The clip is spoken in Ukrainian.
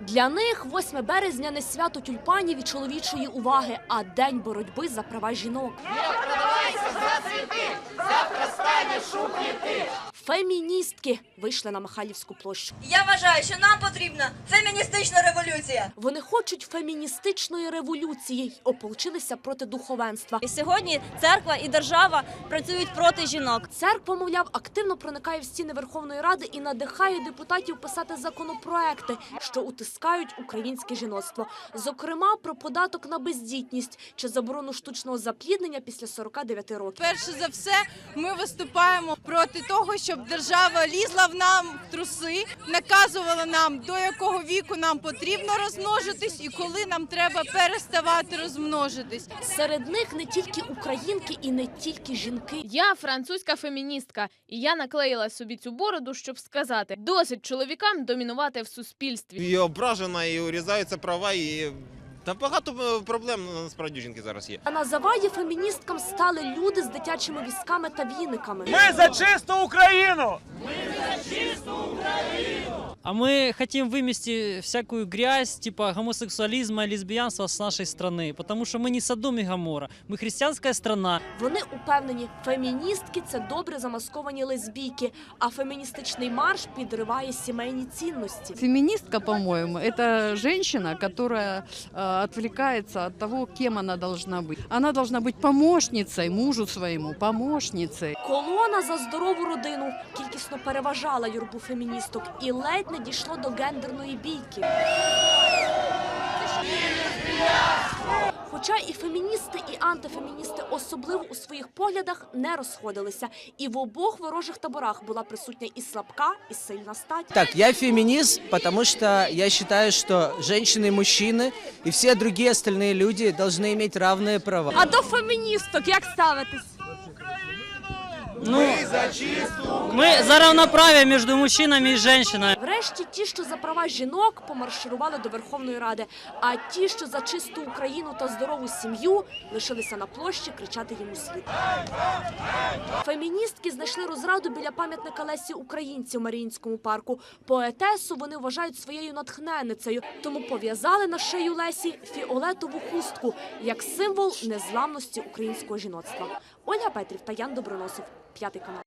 Для них 8 березня не свято тюльпанів і чоловічої уваги, а день боротьби за права жінок. Феміністки вийшли на Михайлівську площу. Я вважаю, що нам потрібна феміністична революція. Вони хочуть феміністичної революції й ополчилися проти духовенства. І сьогодні церква і держава працюють проти жінок. Церква, мовляв, активно проникає в стіни Верховної Ради і надихає депутатів писати законопроекти, що утискають українське жіноцтво. Зокрема, про податок на бездітність чи заборону штучного запліднення після 49 років. Перше за все, ми виступаємо проти того, щоб держава лізла в нам в труси, наказувала нам до якого віку нам потрібно розмножитись, і коли нам треба переставати розмножитись. Серед них не тільки українки і не тільки жінки. Я французька феміністка, і я наклеїла собі цю бороду, щоб сказати: досить чоловікам домінувати в суспільстві. І ображена, і урізаються права, і та багато е, проблем насправді у жінки зараз є. А на заваді феміністкам стали люди з дитячими візками та віниками. Ми за чисту Україну! А мы хотим вымести всякую грязь, типа гомосексуализма, лесбиянства с нашей страны. Потому что мы не Содом и Гоморра. Мы христианская страна. Вони упевнені, феміністки це добре замасковані лесбійки, а феміністичний марш підриває сімейні цінності. Феминистка, по-моему, это женщина, которая э, отвлекается от того, кем она должна быть. Она должна быть помощницей мужу своему, помощницей. Колона за здорову родину кількісно переважала юрбу феміністок і ледь не дійшло до гендерної бійки. Хоча і феміністи, і антифеміністи особливо у своїх поглядах не розходилися, і в обох ворожих таборах була присутня і слабка, і сильна стать. Так, я феминист, потому что я считаю, что женщины и мужчины и все другие остальные люди должны иметь равные права. А до феміністок як ставитись? Ну, мы за равноправие между мужчинами и женщинами. Врешті ті, що за права жінок, помарширували до Верховної Ради, а ті, що за чисту Україну та здорову сім'ю, лишилися на площі кричати їм у слід. Феміністки знайшли розраду біля пам'ятника Лесі Українці в Маріїнському парку. Поетесу вони вважають своєю натхненницею, тому пов'язали на шию Лесі фіолетову хустку як символ незламності українського жіноцтва. Ольга Петрів та Ян Доброносов, п'ятий канал.